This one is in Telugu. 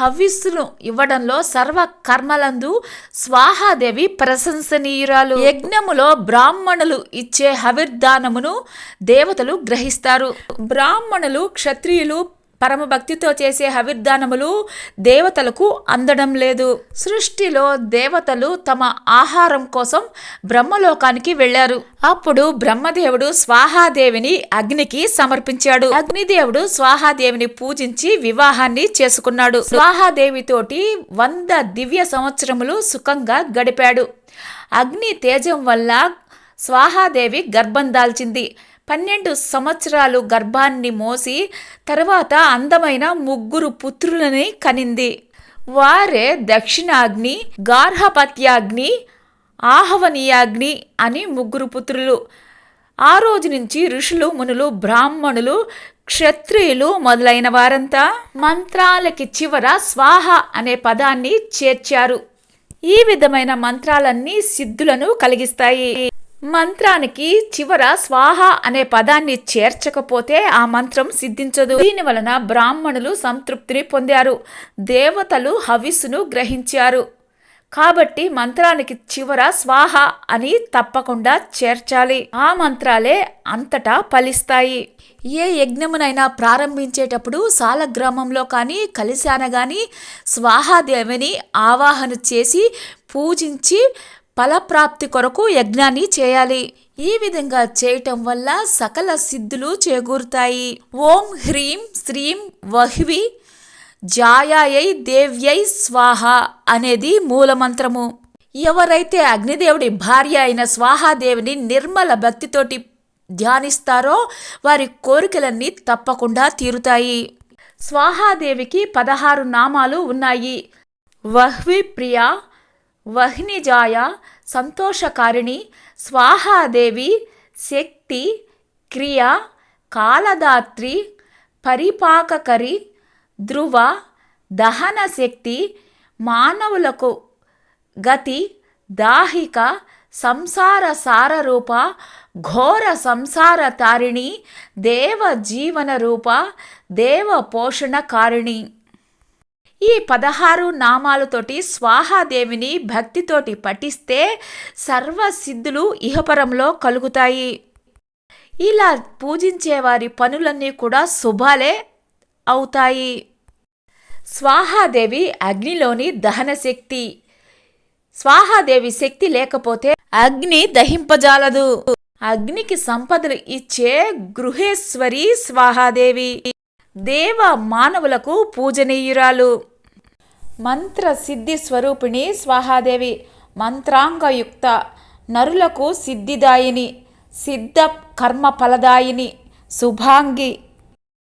హవిస్సును ఇవ్వడంలో సర్వ కర్మలందు స్వాహాదేవి ప్రశంసనీయురాలు. యజ్ఞములో బ్రాహ్మణులు ఇచ్చే హవిర్దానమును దేవతలు గ్రహిస్తారు. బ్రాహ్మణులు క్షత్రియులు పరమభక్తితో చేసే హవిర్దానములు దేవతలకు అందడం లేదు. సృష్టిలో దేవతలు తమ ఆహారం కోసం బ్రహ్మలోకానికి వెళ్ళారు. అప్పుడు బ్రహ్మదేవుడు స్వాహాదేవిని అగ్నికి సమర్పించాడు. అగ్నిదేవుడు స్వాహాదేవిని పూజించి వివాహాన్ని చేసుకున్నాడు. స్వాహాదేవితోటి వంద దివ్య సంవత్సరములు సుఖంగా గడిపాడు. అగ్ని తేజం వల్ల స్వాహాదేవి గర్భం దాల్చింది. పన్నెండు సంవత్సరాలు గర్భాన్ని మోసి తర్వాత అందమైన ముగ్గురు పుత్రులని కనింది. వారే దక్షిణాగ్ని గార్హపత్యాగ్ని ఆహవనీయాగ్ని అని ముగ్గురు పుత్రులు. ఆ రోజు నుంచి ఋషులు మునులు బ్రాహ్మణులు క్షత్రియులు మొదలైన వారంతా మంత్రాలకి చివర స్వాహ అనే పదాన్ని చేర్చారు. ఈ విధమైన మంత్రాలన్నీ సిద్ధులను కలిగిస్తాయి. మంత్రానికి చివర స్వాహ అనే పదాన్ని చేర్చకపోతే ఆ మంత్రం సిద్ధించదు. దీని వలన బ్రాహ్మణులు సంతృప్తిని పొందారు. దేవతలు హవిస్సును గ్రహించారు. కాబట్టి మంత్రానికి చివర స్వాహ అని తప్పకుండా చేర్చాలి. ఆ మంత్రాలే అంతటా ఫలిస్తాయి. ఏ యజ్ఞమునైనా ప్రారంభించేటప్పుడు సాలగ్రామంలో కానీ కలిశాన కానీ స్వాహాదేవిని ఆవాహన చేసి పూజించి ఫలప్రాప్తి కొరకు యజ్ఞాన్ని చేయాలి. ఈ విధంగా చేయటం వల్ల సకల సిద్ధులు చేకూరుతాయి. ఓం హ్రీం శ్రీం వహ్వి జాయాయై దేవ్యై స్వాహ అనేది మూలమంత్రము. ఎవరైతే అగ్నిదేవుడి భార్య అయిన స్వాహాదేవిని నిర్మల భక్తితోటి ధ్యానిస్తారో వారి కోరికలన్నీ తప్పకుండా తీరుతాయి. స్వాహాదేవికి పదహారు నామాలు ఉన్నాయి. వహ్వి ప్రియ వహ్నిజాయ సంతోషకారిణి స్వాహాదేవి శక్తి క్రియ కాలదాత్రి పరిపాకకరి ధ్రువ దహన శక్తి మానవులకు గతి దాహిక సంసార సారరూప ఘోర సంసార తారిణి దేవ జీవన రూప దేవ పోషణ కారిణి ఈ పదహారు నామాలతోటి స్వాహాదేవిని భక్తితోటి పఠిస్తే సర్వసిద్ధులు ఇహపరంలో కలుగుతాయి. ఇలా పూజించే వారి పనులన్నీ కూడా శుభాలే అవుతాయి. స్వాహాదేవి అగ్నిలోని దహన శక్తి. స్వాహాదేవి శక్తి లేకపోతే అగ్ని దహింపజాలదు. అగ్నికి సంపదలు ఇచ్చే గృహేశ్వరి స్వాహాదేవి దేవ మానవులకు పూజనీయురాలు. మంత్ర సిద్ధి స్వరూపిణి స్వాహాదేవి. మంత్రాంగయుక్త నరులకు సిద్ధిదాయిని సిద్ధ కర్మ ఫలదాయిని శుభాంగి